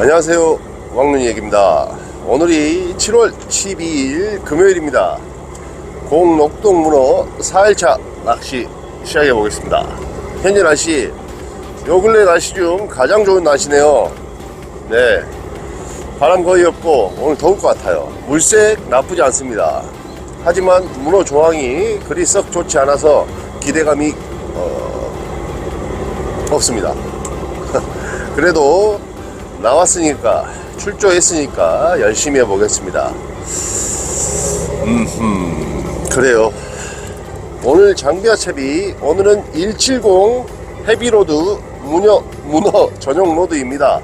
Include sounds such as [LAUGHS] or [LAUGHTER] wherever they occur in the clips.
안녕하세요. 왕눈이 얘기입니다. 오늘이 7월 12일 금요일입니다. 공록동 문어 4일차 낚시 시작해 보겠습니다. 현재 날씨 요 근래 날씨 중 가장 좋은 날씨네요. 네. 바람 거의 없고 오늘 더울 것 같아요. 물색 나쁘지 않습니다. 하지만 문어 조항이 그리 썩 좋지 않아서 기대감이 어, 없습니다. [LAUGHS] 그래도 나왔으니까 출조했으니까 열심히 해보겠습니다. 음, 그래요. 오늘 장비와 채비 오늘은 170 헤비로드 문어, 문어 전용 로드입니다.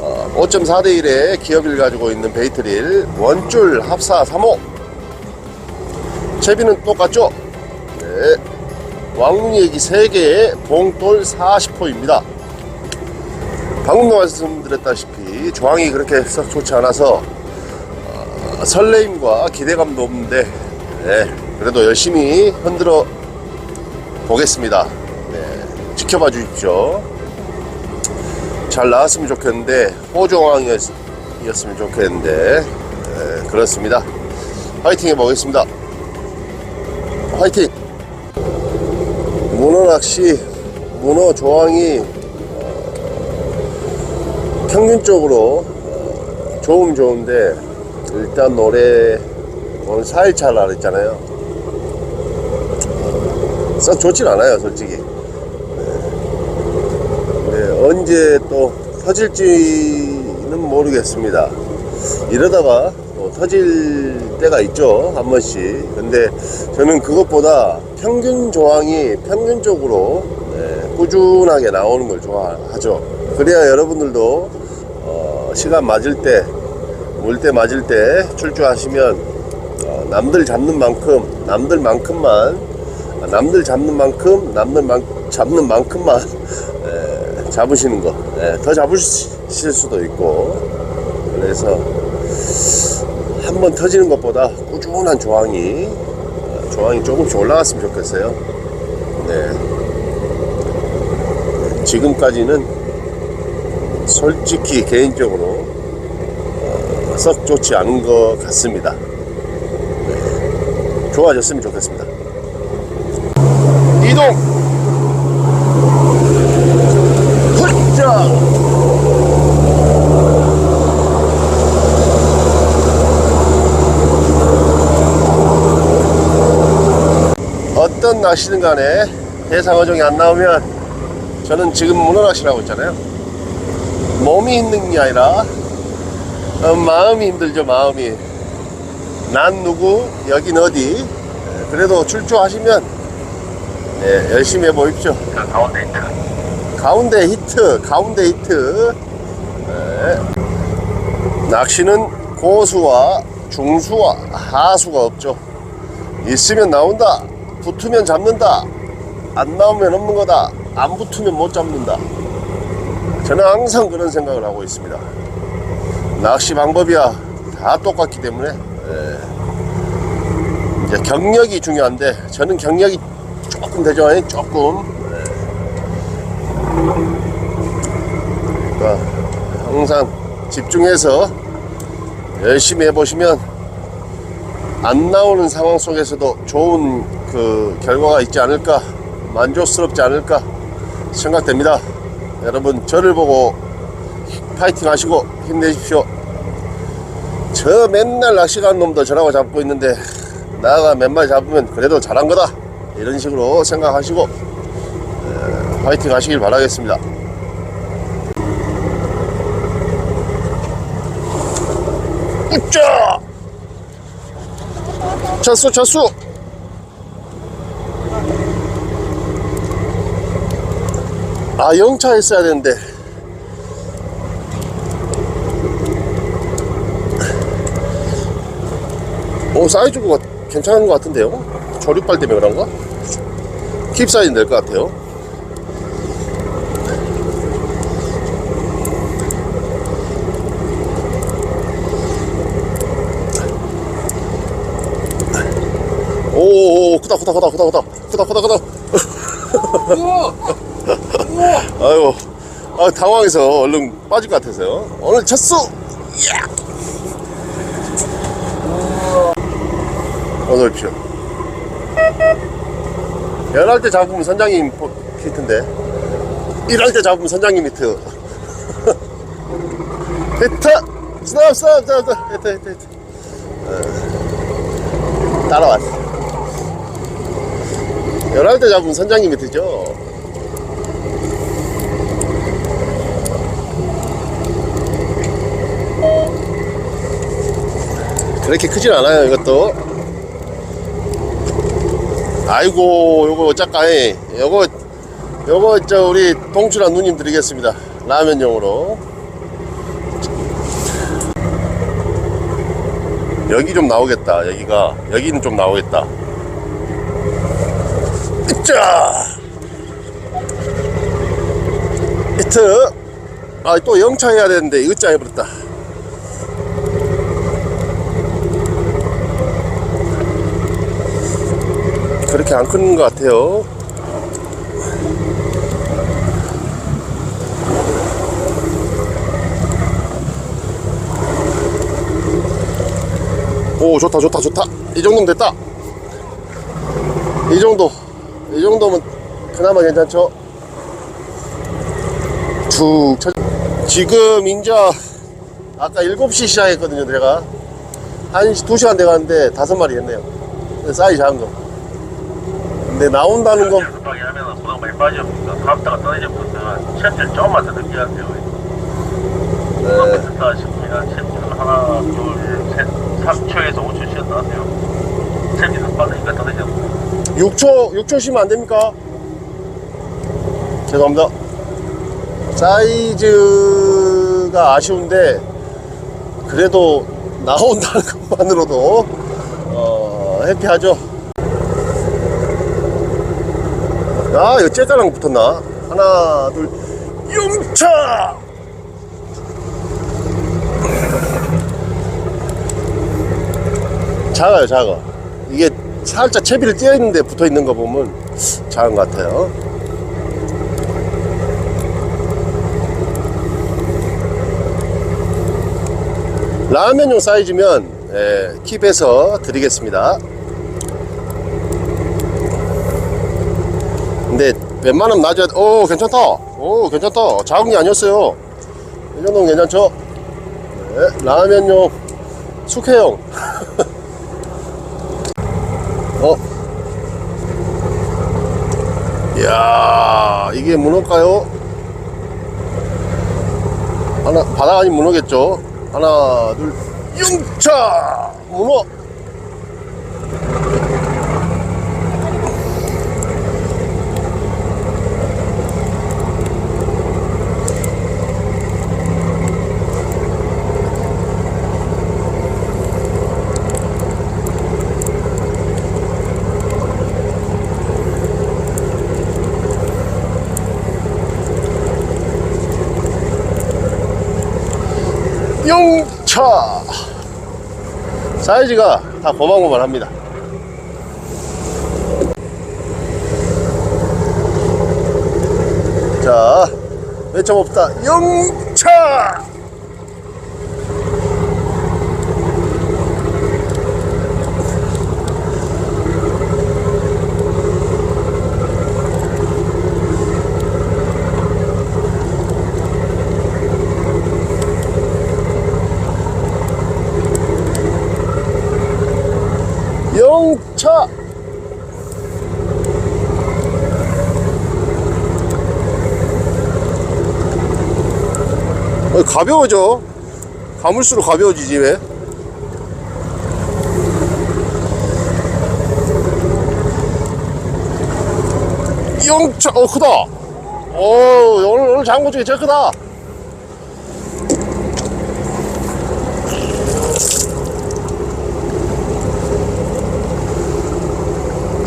어, 5.4대 1의 기업을 가지고 있는 베이트릴 원줄 합사 3호 채비는 똑같죠? 네. 왕눈이 얘기 3개에 봉돌 40호입니다. 방금도 말씀드렸다시피 조항이 그렇게 썩 좋지 않아서 어, 설레임과 기대감도 없는데 네, 그래도 열심히 흔들어 보겠습니다. 네, 지켜봐 주십시오. 잘 나왔으면 좋겠는데 호조항이었으면 좋겠는데 네, 그렇습니다. 화이팅 해보겠습니다. 화이팅! 문어 낚시, 문어 조항이 평균적으로 어, 좋으면 좋은데 일단 올해 오늘 4일차라 그랬잖아요. 썩 좋진 않아요 솔직히. 네, 언제 또 터질지는 모르겠습니다. 이러다가 또 터질 때가 있죠 한 번씩. 근데 저는 그것보다 평균 조항이 평균적으로 네, 꾸준하게 나오는 걸 좋아하죠 그래야 여러분들도 어, 시간 맞을 때, 물때 맞을 때 출주하시면 어, 남들 잡는 만큼, 남들 만큼만, 아, 남들 잡는 만큼, 남들 만, 잡는 만큼만 [LAUGHS] 에, 잡으시는 거. 에, 더 잡으실 수도 있고. 그래서 한 번 터지는 것보다 꾸준한 조항이, 어, 조항이 조금씩 올라갔으면 좋겠어요. 네. 지금까지는 솔직히 개인적으로 어, 썩 좋지 않은 것 같습니다. 네. 좋아졌으면 좋겠습니다. 이동! 훌쩍! 어떤 낚시든 간에 해상 어종이 안 나오면 저는 지금 문어 낚시를 하고 있잖아요. 몸이 힘든 게 아니라 어, 마음이 힘들죠 마음이. 난 누구 여긴 어디? 그래도 출조하시면 네, 열심히 해보십시오. 가운데 있다. 가운데 히트 가운데 히트. 네. 낚시는 고수와 중수와 하수가 없죠. 있으면 나온다 붙으면 잡는다. 안 나오면 없는 거다 안 붙으면 못 잡는다 저는 항상 그런 생각을 하고 있습니다. 낚시 방법이야 다 똑같기 때문에 예. 이제 경력이 중요한데 저는 경력이 조금 되죠? 조금. 예. 그러니까 항상 집중해서 열심히 해보시면 안 나오는 상황 속에서도 좋은 그 결과가 있지 않을까, 만족스럽지 않을까 생각됩니다. 여러분 저를 보고 파이팅 하시고 힘내십시오. 저 맨날 낚시 가는 놈도 저라고 잡고 있는데 나가 몇 마리 잡으면 그래도 잘한 거다. 이런 식으로 생각하시고 에, 파이팅 하시길 바라겠습니다. 으쌰 쳤수 쳤수 아 영차 했어야 되는데 오 사이즈가 괜찮은 것 같은데요 조립발 때문에 그런가? 킵 사이즈 될 것 같아요 오오오 크다 크다 크다 크다 크다 크다 크다 크다! 아이고 아, 당황해서 얼른 빠질 것 같아서요. 오늘 첫 수! 이야! 어서 오십시오. 열할 때 잡으면 선장님 포- 히트인데, 일할 때 잡으면 선장님 히트. [LAUGHS] 히트! 스탑, 스탑, 스탑, 스탑. 히트, 히트, 히트. 어, 따라왔어. 열할 때 잡으면 선장님 히트죠. 그렇게 크진 않아요 이것도. 아이고 요거 작가이 요거 요거 저 우리 동출한 누님 드리겠습니다. 라면용으로. 여기 좀 나오겠다 여기가. 여기는 좀 나오겠다. 자 히트! 아또 영차 해야 되는데 이것자 해버렸다 그렇게 안큰것 같아요. 오 좋다 좋다 좋다. 이 정도면 됐다. 이 정도. 이 정도면 그나마 괜찮죠? 툭 쳐. 지금 인제 아까 7시 시작했거든요 제가. 1시 2시간 돼가는데 다섯 마리 했네요. 사이즈 작은 거 근데 나온다는 건 급하게 하면 보다 많이 빠져니까 감다가 떨어져버리면 챔질 조금만 더 늦게 하세요. 네, 됐다 싶으면 챔질 하나, 둘, 셋, 3초에서 5초 쉬었다 하세요. 더 빠르니까 떨어져. 6초 6초 쉬면 안 됩니까? 죄송합니다. 사이즈가 아쉬운데 그래도 나온다는 [LAUGHS] 것만으로도 어, 해피하죠. 아, 이거 째까랑 붙었나? 하나, 둘, 용차! 작아요, 작아. 이게 살짝 채비를 띄어 있는데 붙어 있는 거 보면 작은 것 같아요. 라면용 사이즈면 예, 킵해서 드리겠습니다. 근데 웬만하면 낮아야 오 괜찮다. 오 괜찮다. 게 아니었어요. 이 정도면 괜찮죠? 네, 라면용 숙회용. [LAUGHS] 어? 이야, 이게 문어일까요? 하나, 바닥 아닌 문어겠죠? 하나, 둘, 용차! 문어! 용 차! 사이즈가 다 고만고만합니다. 자, 외쳐봅시다. 용차! 용차! 어, 가벼워져. 가물수록 가벼워지지, 왜? 용차, 어, 크다. 어, 오늘, 오늘 장고 중에 제일 크다.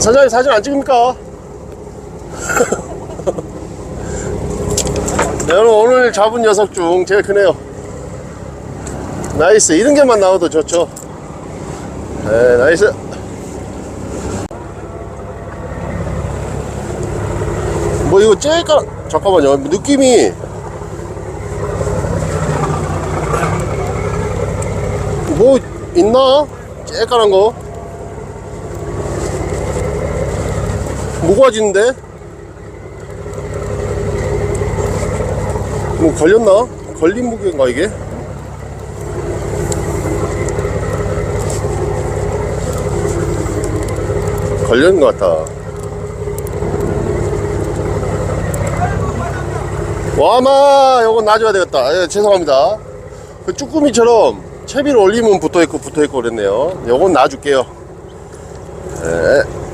사장님 사진 안 찍습니까? [LAUGHS] 네, 여러분 오늘 잡은 녀석 중 제일 크네요. 나이스. 이런 게만 나와도 좋죠. 네 나이스. 뭐 이거 째까? 잠깐만요. 느낌이. 뭐 있나? 째까란 거? 무거워지는데? 뭐 걸렸나? 걸린 무게인가 이게? 걸렸는 것 같다 와마 요건 놔줘야 되겠다 예, 죄송합니다 그 쭈꾸미처럼 채비를 올리면 붙어있고 붙어있고 그랬네요 요건 놔줄게요 예.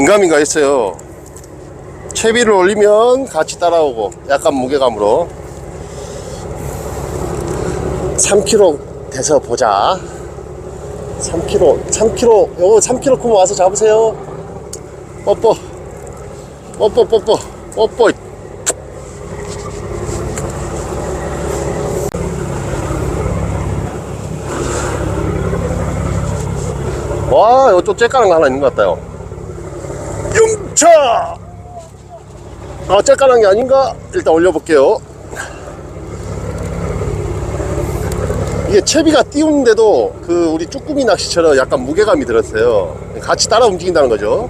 긴가민가 했어요. 채비를 올리면 같이 따라오고 약간 무게감으로. 3kg 돼서 보자. 3kg 3kg 요거 3kg 크면 와서 잡으세요. 뽀뽀. 뽀뽀 뽀뽀 뽀뽀. 와 이거 좀 쬐까는 거 하나 있는 것 같아요 용차! 아 쬐까는 게 아닌가? 일단 올려볼게요. 이게 채비가 띄우는데도 그 우리 쭈꾸미 낚시처럼 약간 무게감이 들었어요. 같이 따라 움직인다는 거죠.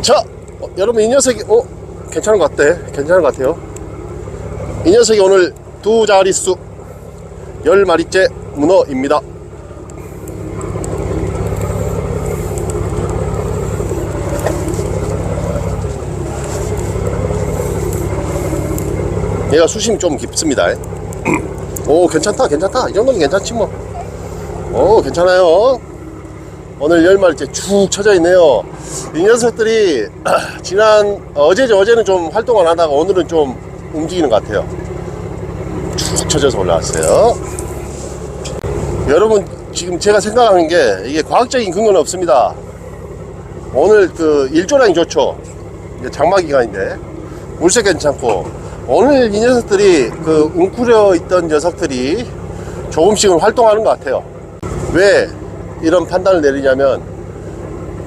자 어, 여러분 이 녀석이 어 괜찮은 것 같대 괜찮은 것 같아요. 이 녀석이 오늘 두 자릿수 10마리째 문어입니다 얘가 수심이 좀 깊습니다. [CLEARS THROAT] 오 괜찮다 괜찮다. 이 정도면 괜찮지 뭐 오 괜찮아요. 오늘 10마리째 쭉 쳐져 있네요. 이 녀석들이 [CLEARS THROAT] 지난 어제죠 어제는 좀 활동을 하다가 오늘은 좀 움직이는 것 같아요. 쭉 쳐져서 올라왔어요. 여러분 지금 제가 생각하는 게 이게 과학적인 근거는 없습니다. 오늘 그 일조량이 좋죠. 장마 기간인데. 물색 괜찮고 오늘 이 녀석들이 그 웅크려 있던 녀석들이 조금씩은 활동하는 것 같아요. 왜 이런 판단을 내리냐면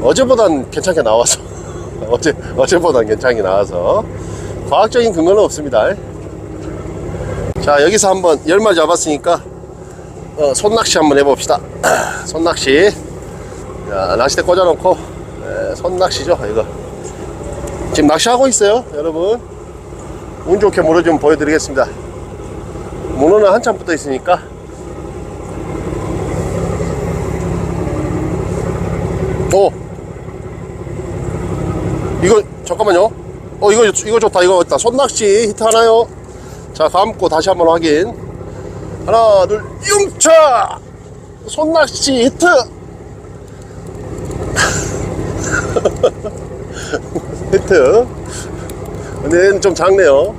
어제보단 괜찮게 나와서 [LAUGHS] 어제 어제보단 괜찮게 나와서 과학적인 근거는 없습니다. 자 여기서 한번 열마 잡았으니까 어, 손낚시 한번 해봅시다. [CLEARS THROAT] 손낚시. 자, 낚싯대 꽂아놓고 에, 손낚시죠 이거. 지금 낚시하고 있어요 여러분 운 좋게 문어 좀 보여드리겠습니다. 문어는 한참 붙어 있으니까. 오! 이거 잠깐만요. 어 이거 이거 좋다. 이거 있다. 손낚시 히트 하나요? 자 감고 다시 한번 확인. 하나 둘 융차! 손낚시 히트! [LAUGHS] 히트 근데 얘는 좀 작네요.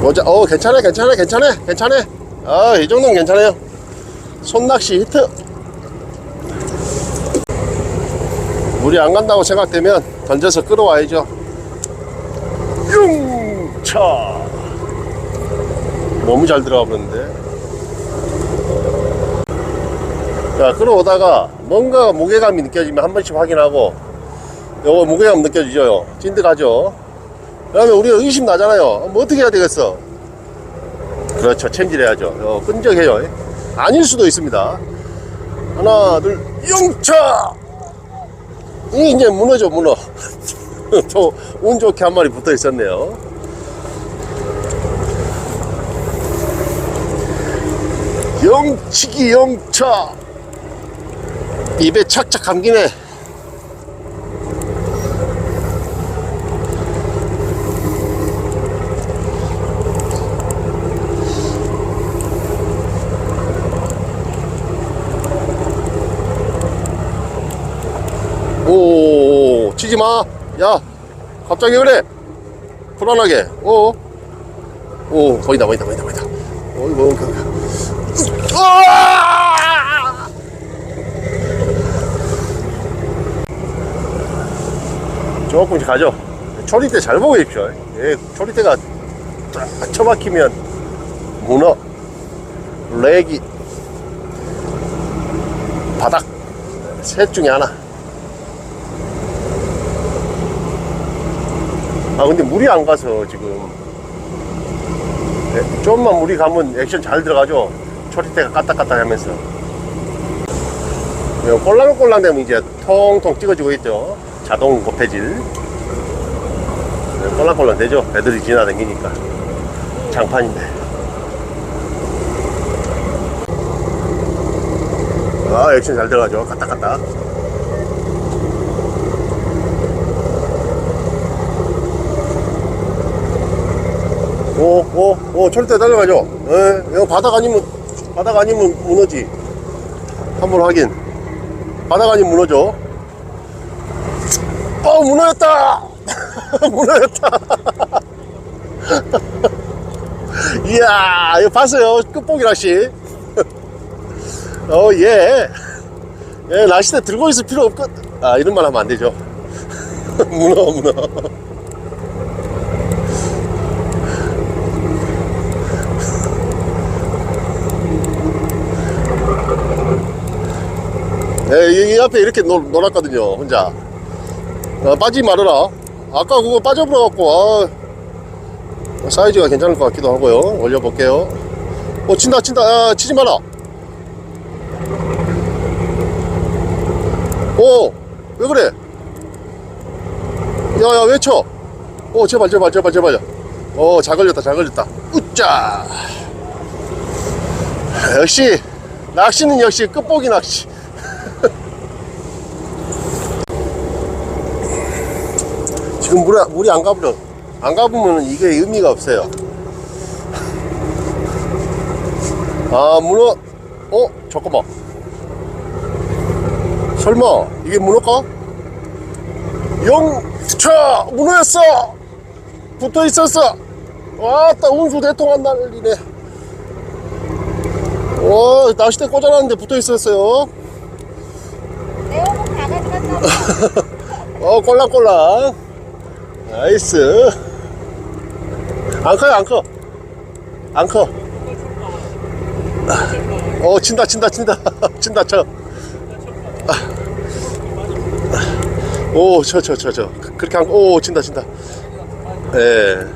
모자 어 괜찮아 괜찮아 괜찮아 괜찮아. 아이 정도는 괜찮아요. 손낚시 히트 물이 안 간다고 생각되면 던져서 끌어와야죠. 융차! 너무 잘 들어가 버렸는데. 자 끌어오다가 뭔가 무게감이 느껴지면 한 번씩 확인하고 요거 무게감 느껴지죠? 찐득하죠? 그 다음에 우리가 의심 나잖아요. 뭐 어떻게 해야 되겠어? 그렇죠. 챔질 해야죠. 어, 끈적해요. 아닐 수도 있습니다. 하나 둘 영차 이 이제 문어죠 문어. [LAUGHS] 저운 좋게 한 마리 붙어 있었네요. 영치기 영차. 입에 착착 감기네 오, 치지 마. 야, 갑자기 그래. 불안하게. 오, 오, 보인다, 보인다, 보인다, 보인다. 어이구, 그, 그. 으아! 조금씩 가죠. 초리대 잘 보고 있십시오. 예, 초리대가 딱 처박히면 문어, 레기, 바닥 셋 중에 하나. 아 근데 물이 안 가서 지금 네, 좀만 물이 가면 액션 잘 들어가죠. 초리대가 까딱까딱 하면서. 요 꼴랑꼴랑 되면 이제 통통 찍어지고 있죠. 자동 곱해질. 네, 꼴랑꼴랑 되죠. 애들이 지나다니니까. 장판인데. 아, 액션 잘 들어가죠. 까딱까딱. 오, 오, 오, 철대 달려가죠. 예, 이거 바닥 아니면, 바닥 아니면 무너지. 한번 확인. 바닥 아니면 무너져. 어, 무너졌다! 무너졌다! [LAUGHS] [LAUGHS] 이야, 이거 봤어요. 끝보기 낚시. [LAUGHS] 어, 예. 예, 낚시대 들고 있을 필요 없거 아, 이런 말 하면 안 되죠. 문어, 문어. 예, 이, 이 앞에 이렇게 놀, 놀았거든요, 혼자. 어, 빠지지 말아라. 아까 그거 빠져버려갖고, 아, 사이즈가 괜찮을 것 같기도 하고요. 올려볼게요. 어, 친다, 친다. 아, 치지 마라. 오, 왜 그래? 야, 야, 왜 쳐? 오, 제발, 제발, 제발, 제발. 어, 잘 걸렸다, 잘 걸렸다. 으짜! 역시, 낚시는 역시 끝보기 낚시. 지금 물이, 물이 안 가버려. 안 가보면 이게 의미가 없어요. 아, 문어, 어? 잠깐만. 설마, 이게 문어가? 영 차! 문어였어! 붙어 있었어! 와, 따 운수 대통한 날이네. 와, 낚싯대 꽂아놨는데 붙어 있었어요. 내용은 다 가져갔나 [LAUGHS] 어, 꼴랑꼴랑. 나이스. 안 커요, 안 커. 안 커. 어, 친다, 친다, 친다. [LAUGHS] 친다, 쳐. 오, 쳐, 쳐, 쳐, 쳐. 그- 그렇게 안, 오, 친다, 친다. 예.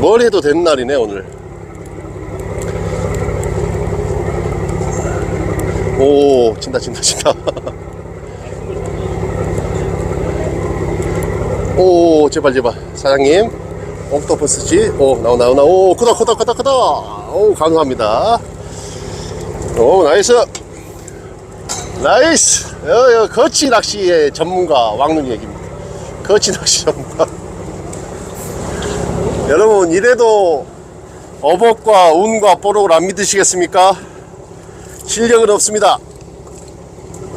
뭘 해도 되는 날이네, 오늘. 오, 친다, 친다, 친다. [LAUGHS] 오, 제발, 제발. 사장님. 옥토퍼스지? 오, 나오, 나오, 나오. 오, 크다, 크다, 크다, 크다. 오, 감사합니다. 오, 나이스. 나이스. 여, 여, 거치 낚시의 전문가, 왕눈이 얘기입니다. 거치 낚시 전문가. [LAUGHS] 여러분, 이래도 어복과 운과 뽀록을 안 믿으시겠습니까? 실력은 없습니다.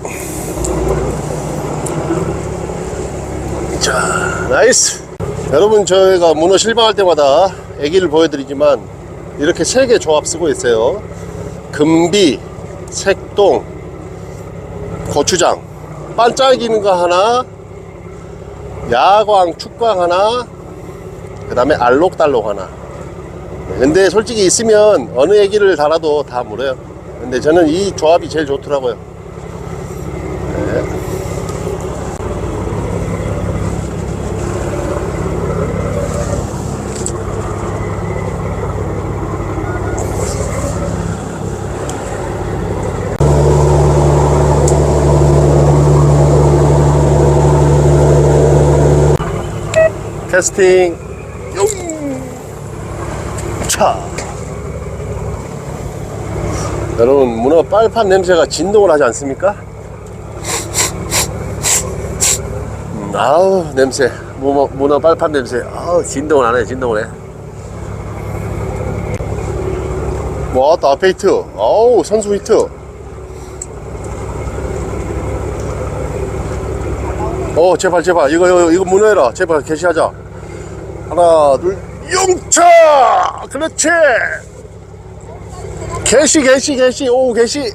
[LAUGHS] 자, 나이스. 여러분, 저희가 문어 실방할 때마다 애기를 보여드리지만 이렇게 세 개 조합 쓰고 있어요. 금비, 색동, 고추장, 반짝이는 거 하나, 야광, 축광 하나, 그 다음에 알록달록 하나. 근데 솔직히 있으면 어느 애기를 달아도 다 물어요. 근데 저는 이 조합이 제일 좋더라고요. 캐스팅. 용! 차! 여러분 문어 빨판 냄새가 진동을 하지 않습니까? 음, 아우 냄새. 문어, 문어 빨판 냄새. 아우 진동을 안해 진동을 해. 와또 앞에 히트. 아우 선수 히트. 어 제발 제발. 이거 이거, 이거 문어해라. 제발 개시하자 하나 둘 용차! 그렇지! 개시 개시 개시 오 개시.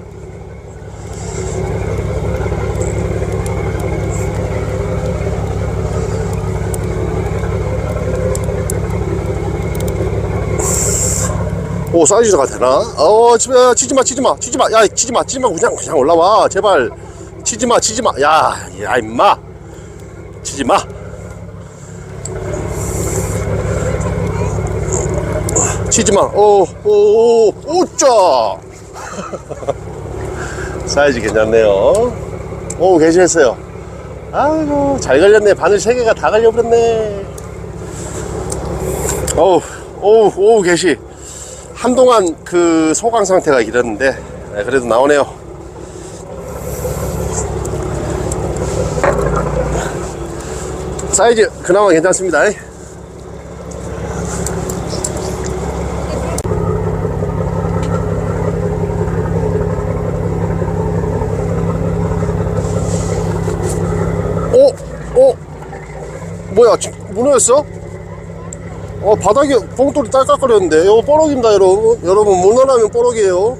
오 사이즈가 되나? 어 치지마 치지마 치지마 치지마. 야 치지마 치지마 그냥 그냥 올라와. 제발. 치지마 치지마. 야야 임마. 치지마. 치지마. 오오오 오짜. [LAUGHS] 사이즈 괜찮네요. 오 괜찮았어요. 아이고 잘 걸렸네. 바늘 세 개가 다 걸려버렸네. 어우 오우 오우 개시. 한동안 그 소강 상태가 길었는데 네, 그래도 나오네요. 사이즈 그나마 괜찮습니다 오! 오! 뭐야 지- 문어였어? 어 바닥에 봉돌이 딸깍거렸는데. 이거 뽀록입니다 여러분. 여러분 문어라면 뽀록이에요.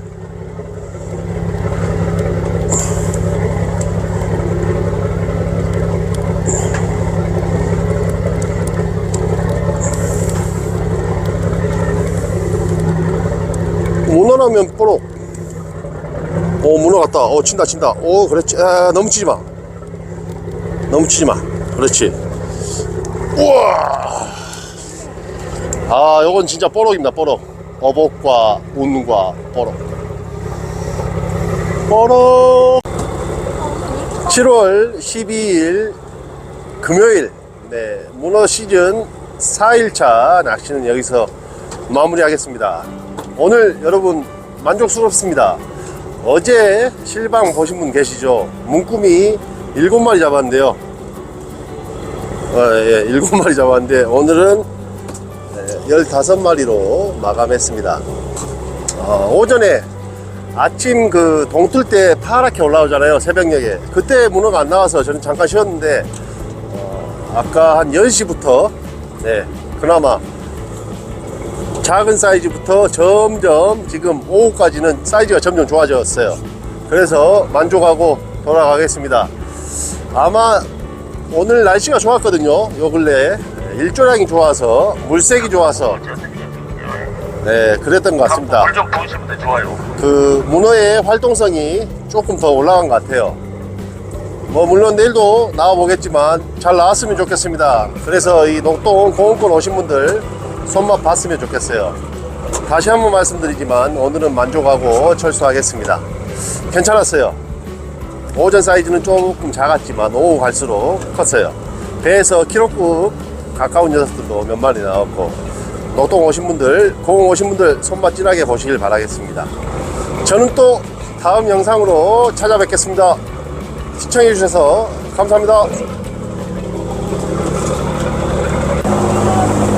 문어라면 뽀록. 오 문어 같다. 어 친다 친다. 오 그렇지. 아, 너무 치지 마. 너무 치지 마. 그렇지 우와 아, 요건 진짜 뽀록입니다, 뽀록. 어복과 운과 뽀록. 뽀록. 7월 12일 금요일, 네, 문어 시즌 4일차 낚시는 여기서 마무리하겠습니다. 오늘 여러분 만족스럽습니다. 어제 실방 보신 분 계시죠? 문구미 7마리 잡았는데요. 어, 예, 7마리 잡았는데 오늘은 15마리로 마감했습니다. 어, 오전에 아침 그 동틀 때 파랗게 올라오잖아요. 새벽녘에. 그때 문어가 안 나와서 저는 잠깐 쉬었는데, 어, 아까 한 10시부터, 네, 그나마 작은 사이즈부터 점점 지금 오후까지는 사이즈가 점점 좋아졌어요. 그래서 만족하고 돌아가겠습니다. 아마 오늘 날씨가 좋았거든요. 요 근래 일조량이 좋아서 물색이 좋아서 네 그랬던 것 같습니다. 물좀 부으시면 돼, 좋아요. 그 문어의 활동성이 조금 더 올라간 것 같아요. 뭐 물론 내일도 나와 보겠지만 잘 나왔으면 좋겠습니다. 그래서 이 녹동 공원권 오신 분들 손맛 봤으면 좋겠어요. 다시 한번 말씀드리지만 오늘은 만족하고 철수하겠습니다. 괜찮았어요. 오전 사이즈는 조금 작았지만 오후 갈수록 컸어요. 배에서 키로급 가까운 녀석들도 몇 마리 나왔고 녹동 오신 분들, 공원 오신 분들 손맛 진하게 보시길 바라겠습니다. 저는 또 다음 영상으로 찾아뵙겠습니다. 시청해주셔서 감사합니다.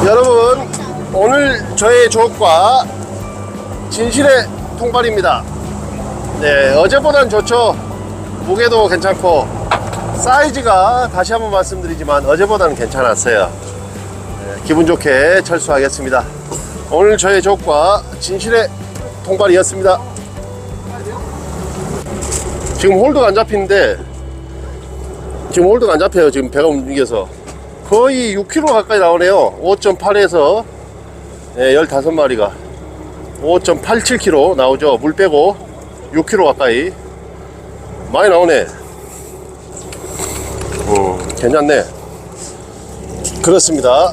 여러분, 오늘 저의 조과 진실의 통발입니다. 네, 어제보단 좋죠. 무게도 괜찮고, 사이즈가 다시 한번 말씀드리지만 어제보다는 괜찮았어요. 네, 기분 좋게 철수하겠습니다. 오늘 저의 조과 진실의 통발이었습니다. 지금 홀드가 안 잡히는데 지금 홀드가 안 잡혀요 지금 배가 움직여서 거의 6kg 가까이 나오네요 5.8에서 네, 15마리가 5.87kg 나오죠 물 빼고 6kg 가까이 많이 나오네. 음, 괜찮네. 그렇습니다